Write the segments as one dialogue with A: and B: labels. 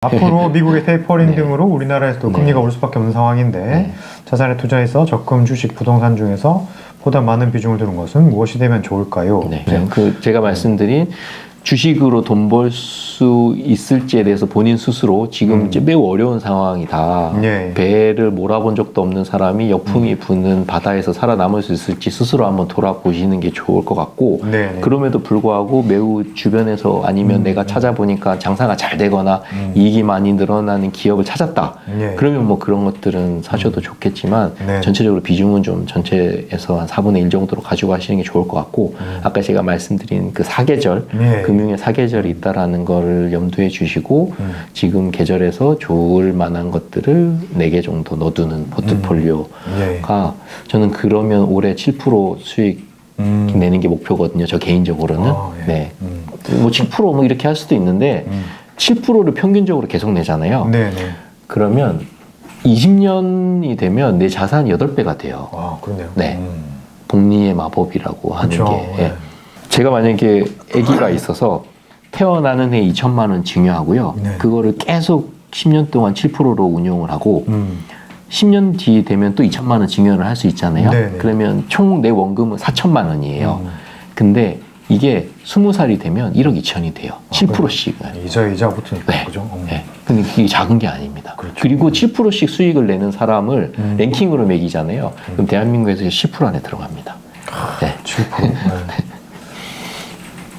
A: 앞으로 미국의 테이퍼링
B: 네.
A: 등으로 우리나라에서도
B: 네.
A: 금리가 올 수밖에 없는 상황인데
B: 네.
A: 자산에 투자해서 적금, 주식, 부동산 중에서 보다 많은 비중을 두는 것은 무엇이 되면 좋을까요?
B: 네. 그 제가 말씀드린 주식으로 돈 벌 수 있을지에 대해서 본인 스스로 지금
A: 음.
B: 이제 매우 어려운 상황이다.
A: 예.
B: 배를 몰아본 적도 없는 사람이 역풍이
A: 음.
B: 부는 바다에서 살아남을 수 있을지 스스로 한번 돌아보시는 게 좋을 것 같고
A: 네. 네.
B: 그럼에도 불구하고 매우 주변에서 아니면
A: 음.
B: 내가 찾아보니까 장사가 잘 되거나
A: 음.
B: 이익이 많이 늘어나는 기업을 찾았다.
A: 예.
B: 그러면 뭐 그런 것들은 사셔도 좋겠지만
A: 네.
B: 전체적으로 비중은 좀 전체에서 한 4분의 1 정도로 가지고 가시는 게 좋을 것 같고
A: 음.
B: 아까 제가 말씀드린 그 사계절
A: 예.
B: 금융의 사계절이 있다라는 거를 염두에 주시고
A: 음.
B: 지금 계절에서 좋을 만한 것들을 4개 정도 넣어두는 포트폴리오가
A: 예.
B: 저는 그러면 올해 7% 수익
A: 음.
B: 내는 게 목표거든요. 저 개인적으로는.
A: 아, 예.
B: 네.
A: 음.
B: 뭐 7%뭐 이렇게 할 수도 있는데
A: 음.
B: 7%를 평균적으로 계속 내잖아요.
A: 네, 네.
B: 그러면 20년이 되면 내 자산이 8배가 돼요.
A: 아, 그러네요.
B: 네.
A: 음.
B: 복리의 마법이라고 하는
A: 그쵸.
B: 게. 예.
A: 네.
B: 제가 만약에 아기가 있어서 태어나는 해 2천만 원 증여하고요.
A: 네.
B: 그거를 계속 10년 동안 7%로 운용을 하고
A: 음.
B: 10년 뒤 되면 또 2천만 원 증여를 할 수 있잖아요.
A: 네네.
B: 그러면 총 내 원금은 4천만 원이에요.
A: 음.
B: 근데 이게 20살이 되면 1억 2천이 돼요.
A: 아,
B: 7%씩은.
A: 이자 이자 붙으니까
B: 네.
A: 그죠? 음.
B: 네. 근데 그게 작은 게 아닙니다.
A: 그렇죠.
B: 그리고 7%씩 수익을 내는 사람을
A: 음.
B: 랭킹으로 매기잖아요. 그럼 대한민국에서 10% 안에 들어갑니다. 네.
A: 7%. 네.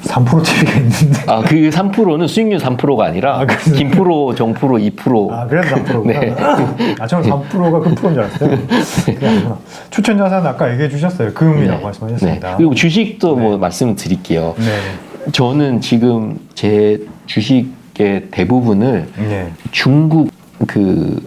A: 3% TV가 있는데.
B: 아, 그 3%는 수익률 3%가 아니라
A: 아?
B: 김프로, 정 프로, 2%.
A: 아, 그래서 3%구나.
B: 네.
A: 아, 저는 3%가 큰 프로인 줄 알았어요. 그게 아니구나. 추천 자산 아까 얘기해 주셨어요. 금이라고 말씀하셨습니다.
B: 네. 그리고 주식도
A: 네.
B: 뭐 말씀드릴게요.
A: 네.
B: 저는 지금 제 주식의 대부분을
A: 네.
B: 중국 그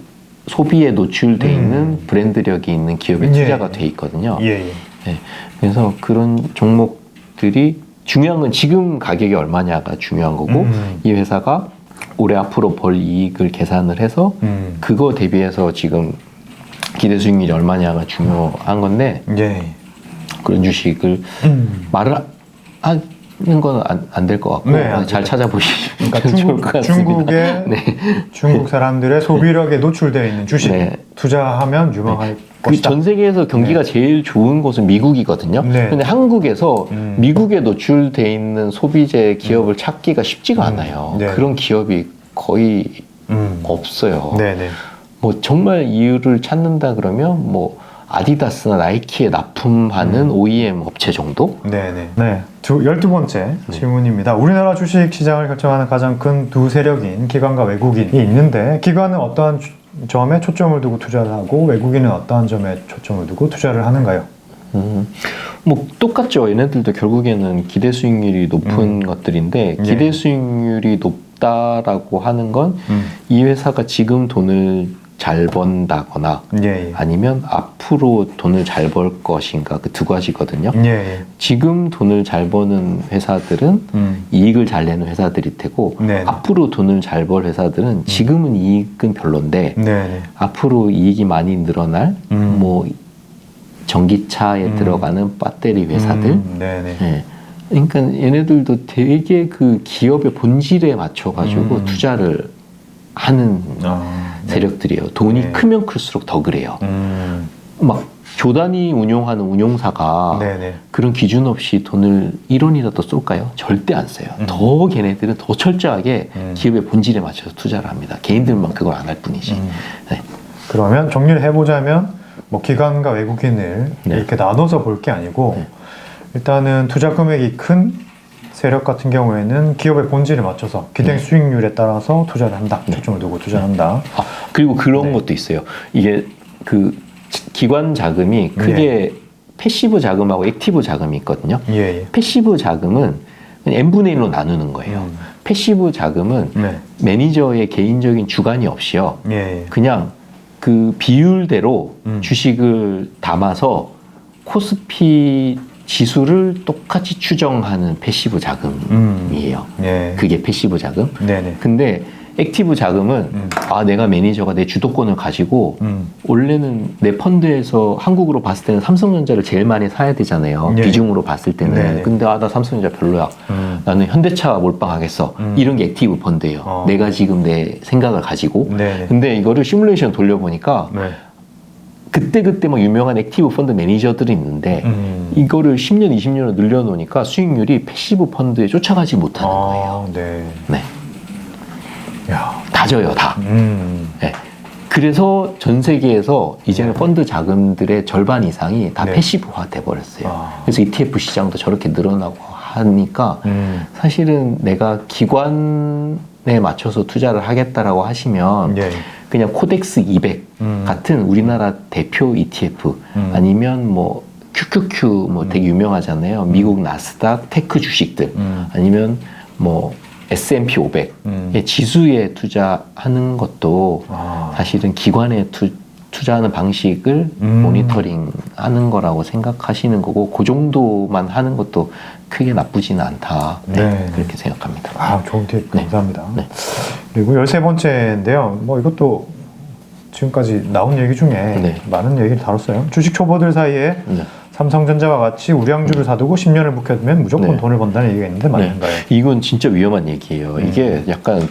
B: 소비에 노출돼
A: 음.
B: 있는 브랜드력이 있는 기업에
A: 예.
B: 투자가 돼 있거든요.
A: 예, 예.
B: 네. 그래서 그런 종목들이 중요한 건 지금 가격이 얼마냐가 중요한 거고
A: 음.
B: 이 회사가 올해 앞으로 벌 이익을 계산을 해서
A: 음.
B: 그거 대비해서 지금 기대 수익률이 얼마냐가 중요한 건데
A: 예.
B: 그런 주식을
A: 음.
B: 말을 하 는 건 안 될 것 같고
A: 네, 안잘될
B: 찾아보시면
A: 그러니까
B: 좋을
A: 중국,
B: 것 같습니다.
A: 중국의
B: 네.
A: 중국 사람들의 소비력에 노출되어 있는 주식
B: 네.
A: 투자하면 유망할
B: 그
A: 것이다.
B: 전 세계에서 경기가 제일 좋은 곳은 미국이거든요.
A: 네.
B: 근데 한국에서
A: 음.
B: 미국에 노출돼 있는 소비재 기업을 찾기가 쉽지가
A: 음.
B: 않아요.
A: 네.
B: 그런 기업이 거의
A: 음.
B: 없어요.
A: 네, 네.
B: 뭐 정말 이유를 찾는다 그러면 뭐 아디다스나 나이키에 납품하는
A: 음.
B: OEM 업체 정도?
A: 네네. 네. 두, 12번째 질문입니다. 우리나라 주식 시장을 결정하는 가장 큰 두 세력인 기관과 외국인이 있는데, 기관은 어떠한 주- 점에 초점을 두고 투자를 하고, 외국인은 어떠한 점에 초점을 두고 투자를 하는가요?
B: 음, 뭐 똑같죠. 얘네들도 결국에는 기대 수익률이 높은 것들인데
A: 예.
B: 기대 수익률이 높다라고 하는 건이
A: 음.
B: 회사가 지금 돈을 잘 번다거나
A: 예, 예.
B: 아니면 앞으로 돈을 잘 벌 것인가 그 두 가지거든요.
A: 예, 예.
B: 지금 돈을 잘 버는 회사들은
A: 음.
B: 이익을 잘 내는 회사들일 테고
A: 네.
B: 앞으로 돈을 잘 벌 회사들은 지금은 이익은 별론데
A: 네 네.
B: 앞으로 이익이 많이 늘어날
A: 음.
B: 뭐 전기차에
A: 음.
B: 들어가는 배터리 회사들
A: 음, 네 네.
B: 예. 그러니까 얘네들도 되게 그 기업의 본질에 맞춰 가지고
A: 음.
B: 투자를 하는
A: 아, 네.
B: 세력들이에요. 돈이
A: 네.
B: 크면 클수록 더 그래요.
A: 음.
B: 막 조단이 운용하는 운용사가
A: 네네.
B: 그런 기준 없이 돈을 1원이라도 쏠까요? 절대 안 써요.
A: 음.
B: 더 걔네들은 더 철저하게
A: 음.
B: 기업의 본질에 맞춰서 투자를 합니다. 개인들만 그걸 안 할 뿐이지.
A: 음.
B: 네.
A: 그러면 정리를 해보자면 뭐 기관과 외국인을
B: 네.
A: 이렇게 나눠서 볼 게 아니고
B: 네.
A: 일단은 투자 금액이 큰 세력 같은 경우에는 기업의 본질에 맞춰서 기대
B: 네.
A: 수익률에 따라서 투자를 한다.
B: 네.
A: 초점을 두고 투자를 한다.
B: 아, 그리고 그런
A: 네.
B: 것도 있어요. 이게 그 기관 자금이 크게 패시브 자금하고 액티브 자금이 있거든요.
A: 예, 예.
B: 패시브 자금은 n분의 1로 나누는 거예요.
A: 음.
B: 패시브 자금은
A: 네.
B: 매니저의 개인적인 주관이 없이요.
A: 예, 예.
B: 그냥 그 비율대로
A: 음.
B: 주식을 담아서 코스피 지수를 똑같이 추정하는 패시브 자금이에요.
A: 예.
B: 그게 패시브 자금.
A: 네네.
B: 근데 액티브 자금은
A: 음.
B: 아 내가 매니저가 내 주도권을 가지고
A: 음.
B: 원래는 내 펀드에서 한국으로 봤을 때는 삼성전자를 제일 많이 사야 되잖아요.
A: 예.
B: 비중으로 봤을 때는.
A: 네네.
B: 근데 아 나 삼성전자 별로야.
A: 음.
B: 나는 현대차 몰빵하겠어.
A: 음.
B: 이런 게 액티브 펀드예요.
A: 어.
B: 내가 지금 내 생각을 가지고.
A: 네네.
B: 근데 이거를 시뮬레이션 돌려보니까
A: 네.
B: 그때 그때 막 유명한 액티브 펀드 매니저들이 있는데
A: 음.
B: 이거를 10년, 20년을 늘려놓으니까 수익률이 패시브 펀드에 쫓아가지 못하는 거예요.
A: 아, 네.
B: 네,
A: 야.
B: 다 져요, 다.
A: 음.
B: 네. 그래서 전 세계에서 이제는 펀드 자금들의 절반 이상이 다
A: 네.
B: 패시브화 돼 버렸어요.
A: 아.
B: 그래서 ETF 시장도 저렇게 늘어나고 하니까
A: 음.
B: 사실은 내가 기관에 맞춰서 투자를 하겠다라고 하시면
A: 예.
B: 그냥 코덱스 200
A: 음.
B: 같은 우리나라 대표 ETF
A: 음.
B: 아니면 뭐 QQQ 뭐 되게 유명하잖아요. 미국 나스닥 테크 주식들
A: 음.
B: 아니면 뭐 S&P 500
A: 음.
B: 의 지수에 투자하는 것도
A: 아.
B: 사실은 기관에 투, 투자하는 방식을
A: 음.
B: 모니터링 하는 거라고 생각하시는 거고 그 정도만 하는 것도 크게 나쁘지는 않다. 네,
A: 네.
B: 그렇게 생각합니다.
A: 아, 좋은 팁
B: 네.
A: 감사합니다.
B: 네.
A: 그리고 열세 번째인데요. 뭐 이것도 지금까지 나온 얘기 중에
B: 네.
A: 많은 얘기를 다뤘어요. 주식 초보들 사이에
B: 네.
A: 삼성전자와 같이 우량주를 사두고 10년을 묵혀두면 무조건
B: 네.
A: 돈을 번다는 얘기가 있는데 맞는가요?
B: 이건 진짜 위험한 얘기예요.
A: 음.
B: 이게 약간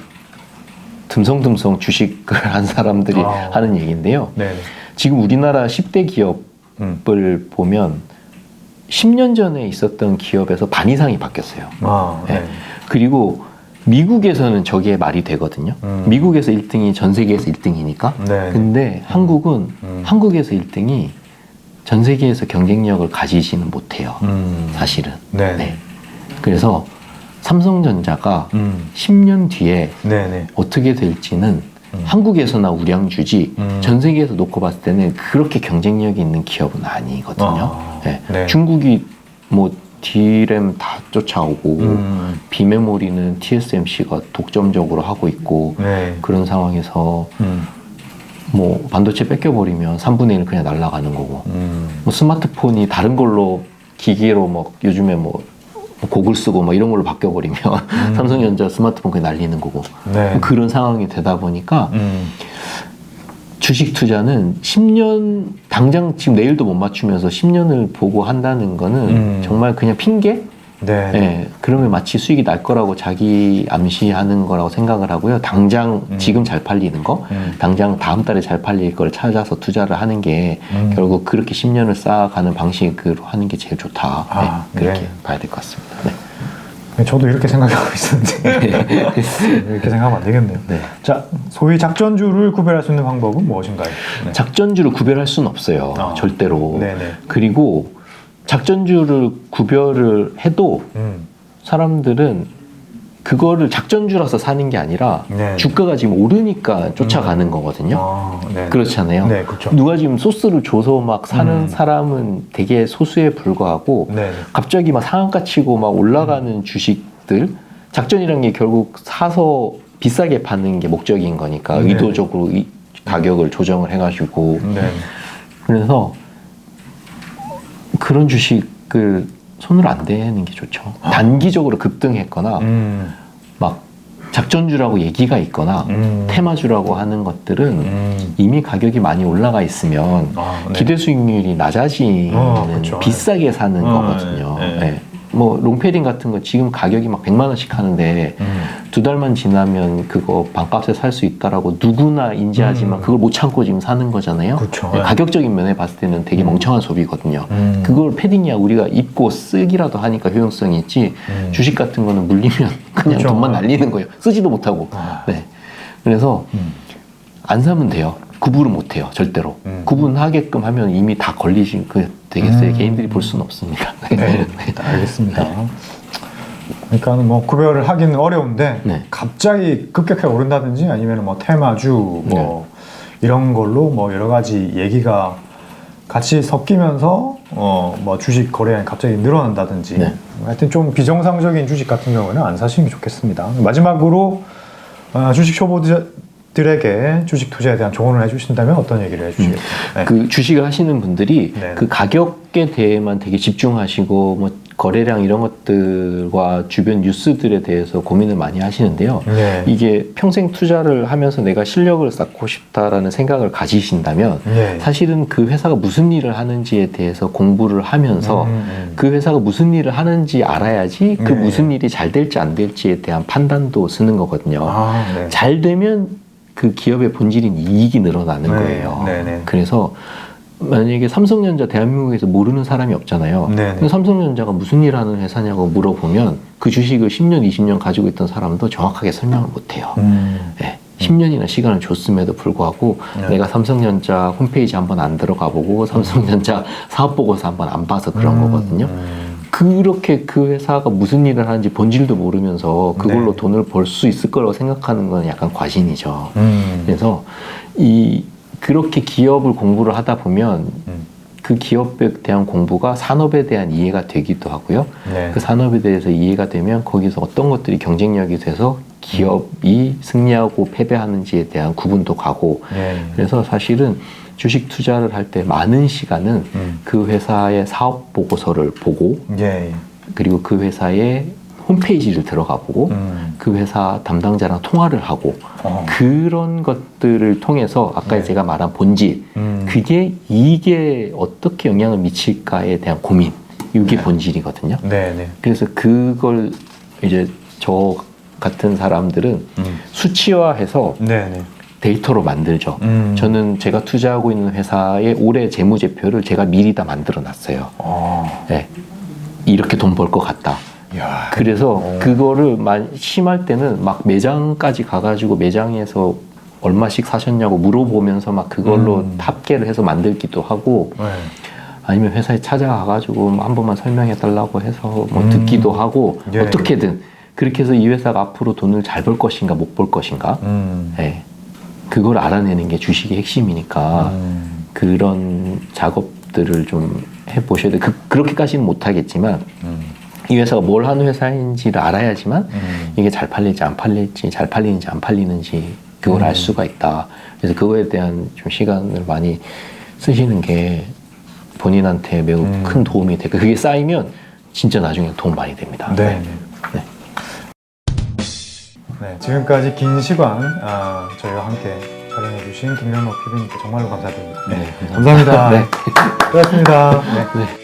B: 듬성듬성 주식을 한 사람들이
A: 아.
B: 하는 얘기인데요.
A: 네. 네.
B: 지금 우리나라 10대 기업을
A: 음.
B: 보면 10년 전에 있었던 기업에서 반 이상이 바뀌었어요.
A: 아, 네.
B: 네. 그리고 미국에서는 저게 말이 되거든요.
A: 음.
B: 미국에서 1등이 전 세계에서 1등이니까.
A: 네.
B: 근데 한국은
A: 음.
B: 한국에서 1등이 전 세계에서 경쟁력을 가지지는 못해요.
A: 음.
B: 사실은.
A: 네.
B: 네. 그래서 삼성전자가
A: 음.
B: 10년 뒤에
A: 네, 네.
B: 어떻게 될지는
A: 음.
B: 한국에서나 우량주지
A: 음.
B: 전 세계에서 놓고 봤을 때는 그렇게 경쟁력이 있는 기업은 아니거든요.
A: 아,
B: 네.
A: 네.
B: 중국이 뭐 D램 다 쫓아오고
A: 음.
B: 비메모리는 TSMC가 독점적으로 하고 있고
A: 네.
B: 그런 상황에서
A: 음.
B: 뭐 반도체 뺏겨버리면 3분의 1 그냥 날아가는 거고
A: 음.
B: 뭐 스마트폰이 다른 걸로 기계로 막 요즘에 뭐 고글 쓰고 막 이런 걸로 바뀌어버리면 삼성전자 스마트폰 그냥 날리는 거고
A: 음. 네.
B: 그런 상황이 되다 보니까
A: 음.
B: 주식 투자는 10년 당장 지금 내일도 못 맞추면서 10년을 보고 한다는 거는
A: 음.
B: 정말 그냥 핑계?
A: 네.
B: 예, 그러면 마치 수익이 날 거라고 자기 암시하는 거라고 생각을 하고요. 당장
A: 음.
B: 지금 잘 팔리는 거,
A: 음.
B: 당장 다음 달에 잘 팔릴 걸 찾아서 투자를 하는 게
A: 음.
B: 결국 그렇게 10년을 쌓아가는 방식으로 하는 게 제일 좋다.
A: 아,
B: 네, 그렇게
A: 네.
B: 봐야 될 것 같습니다. 네.
A: 저도 이렇게 생각하고 있었는데 이렇게 생각하면 안 되겠네요.
B: 네.
A: 자, 소위 작전주를 구별할 수 있는 방법은 무엇인가요? 네.
B: 작전주를 구별할 수는 없어요.
A: 아.
B: 절대로.
A: 네네.
B: 그리고 작전주를 구별을 해도
A: 음.
B: 사람들은 그거를 작전주라서 사는 게 아니라
A: 네.
B: 주가가 지금 오르니까 쫓아가는 거거든요.
A: 아, 네.
B: 그렇잖아요.
A: 네, 그렇죠.
B: 누가 지금 소스를 줘서 막 사는
A: 음.
B: 사람은 되게 소수에 불과하고
A: 네.
B: 갑자기 막 상한가 치고 막 올라가는 주식들 작전이란 게 결국 사서 비싸게 파는 게 목적인 거니까
A: 네.
B: 의도적으로 이 가격을 조정을 해가지고
A: 네.
B: 그래서 그런 주식을 손을 안 대는 게 좋죠. 단기적으로 급등했거나
A: 음.
B: 막 작전주라고 얘기가 있거나
A: 음.
B: 테마주라고 하는 것들은
A: 음.
B: 이미 가격이 많이 올라가 있으면
A: 아, 네.
B: 기대 수익률이 낮아지는
A: 어, 그쵸.
B: 비싸게 사는
A: 어,
B: 거거든요.
A: 네, 네.
B: 네. 뭐 롱패딩 같은 거 지금 가격이 막 100만 원씩 하는데
A: 음.
B: 두 달만 지나면 그거 반값에 살 수 있다라고 누구나 인지하지만
A: 음.
B: 그걸 못 참고 지금 사는 거잖아요.
A: 그쵸.
B: 네,
A: 네.
B: 가격적인 면에 봤을 때는 되게
A: 음.
B: 멍청한 소비거든요.
A: 음.
B: 그걸 패딩이야 우리가 입고 쓰기라도 하니까 효용성이 있지
A: 음.
B: 주식 같은 거는 물리면 그냥
A: 그쵸.
B: 돈만 날리는 거예요. 쓰지도 못하고.
A: 아.
B: 네. 그래서
A: 음.
B: 안 사면 돼요. 구분은 못 해요. 절대로.
A: 음.
B: 구분하게끔 하면 이미 다 걸리신 그 되겠어요.
A: 음.
B: 개인들이 볼 수는 없습니다.
A: 네, 알겠습니다. 그러니까 뭐 구별을 하기는 어려운데
B: 네.
A: 갑자기 급격하게 오른다든지 아니면 뭐 테마주 뭐
B: 네.
A: 이런 걸로 뭐 여러 가지 얘기가 같이 섞이면서 어 뭐 주식 거래량이 갑자기 늘어난다든지
B: 네.
A: 하여튼 좀 비정상적인 주식 같은 경우는 안 사시는 게 좋겠습니다. 마지막으로 어, 주식 초보들 들에게 주식 투자에 대한 조언을 해주신다면 어떤 얘기를 해주시겠어요? 네.
B: 그 주식을 하시는 분들이
A: 네.
B: 그 가격에 대해만 되게 집중하시고 뭐 거래량 이런 것들과 주변 뉴스들에 대해서 고민을 많이 하시는데요.
A: 네.
B: 이게 평생 투자를 하면서 내가 실력을 쌓고 싶다라는 생각을 가지신다면
A: 네.
B: 사실은 그 회사가 무슨 일을 하는지에 대해서 공부를 하면서
A: 음, 음.
B: 그 회사가 무슨 일을 하는지 알아야지 그
A: 네.
B: 무슨 일이 잘 될지 안 될지에 대한 판단도 쓰는 거거든요.
A: 아, 네.
B: 잘 되면 그 기업의 본질인 이익이 늘어나는
A: 네,
B: 거예요.
A: 네, 네.
B: 그래서 만약에 삼성전자 대한민국에서 모르는 사람이 없잖아요.
A: 네, 네.
B: 근데 삼성전자가 무슨 일 하는 회사냐고 물어보면 그 주식을 10년, 20년 가지고 있던 사람도 정확하게 설명을 못 해요.
A: 음.
B: 네. 10년이나 시간을 줬음에도 불구하고
A: 네.
B: 내가 삼성전자 홈페이지 한번 안 들어가 보고 삼성전자 사업 보고서 한번 안 봐서 그런
A: 음,
B: 거거든요.
A: 음.
B: 그렇게 그 회사가 무슨 일을 하는지 본질도 모르면서 그걸로
A: 네.
B: 돈을 벌 수 있을 거라고 생각하는 건 약간 과신이죠.
A: 음.
B: 그래서 이 그렇게 기업을 공부를 하다 보면
A: 음.
B: 그 기업에 대한 공부가 산업에 대한 이해가 되기도 하고요.
A: 네.
B: 그 산업에 대해서 이해가 되면 거기서 어떤 것들이 경쟁력이 돼서 기업이 승리하고 패배하는지에 대한 구분도 가고
A: 네.
B: 그래서 사실은 주식 투자를 할 때 많은 시간은
A: 음.
B: 그 회사의 사업 보고서를 보고
A: 예.
B: 그리고 그 회사의 홈페이지를 들어가 보고
A: 음.
B: 그 회사 담당자랑 통화를 하고
A: 어.
B: 그런 것들을 통해서 아까
A: 네.
B: 제가 말한 본질
A: 음.
B: 그게 이게 어떻게 영향을 미칠까에 대한 고민 이게 본질이거든요.
A: 네, 네.
B: 그래서 그걸 이제 저 같은 사람들은
A: 음.
B: 수치화해서
A: 네, 네.
B: 데이터로 만들죠.
A: 음.
B: 저는 제가 투자하고 있는 회사의 올해 재무제표를 제가 미리 다 만들어 놨어요.
A: 어.
B: 네. 이렇게 돈 벌 것 같다.
A: 야.
B: 그래서
A: 어.
B: 그거를 만- 심할 때는 막 매장까지 가가지고 매장에서 얼마씩 사셨냐고 물어보면서 막 그걸로
A: 음.
B: 탑계를 해서 만들기도 하고
A: 네.
B: 아니면 회사에 찾아가가지고 한 번만 설명해 달라고 해서 뭐
A: 음.
B: 듣기도 하고
A: 예.
B: 어떻게든 그렇게 해서 이 회사가 앞으로 돈을 잘 벌 것인가 못 벌 것인가
A: 음.
B: 예. 그걸 알아내는 게 주식의 핵심이니까
A: 음.
B: 그런 작업들을 좀 해보셔야 돼. 그, 그렇게까지는 못하겠지만
A: 음.
B: 이 회사가 뭘 하는 회사인지를 알아야지만
A: 음.
B: 이게 잘 팔릴지 안 팔릴지 잘 팔리는지 안 팔리는지 그걸
A: 음.
B: 알 수가 있다. 그래서 그거에 대한 좀 시간을 많이 쓰시는 게 본인한테 매우
A: 음.
B: 큰 도움이 되고 그게 쌓이면 진짜 나중에 도움 많이 됩니다.
A: 네.
B: 네.
A: 네, 지금까지 긴 시간 아, 저희와 함께 촬영해주신 김명록 PD님께 정말로 감사드립니다.
B: 네,
A: 감사합니다.
B: 네.
A: 고맙습니다. 네.
B: 네.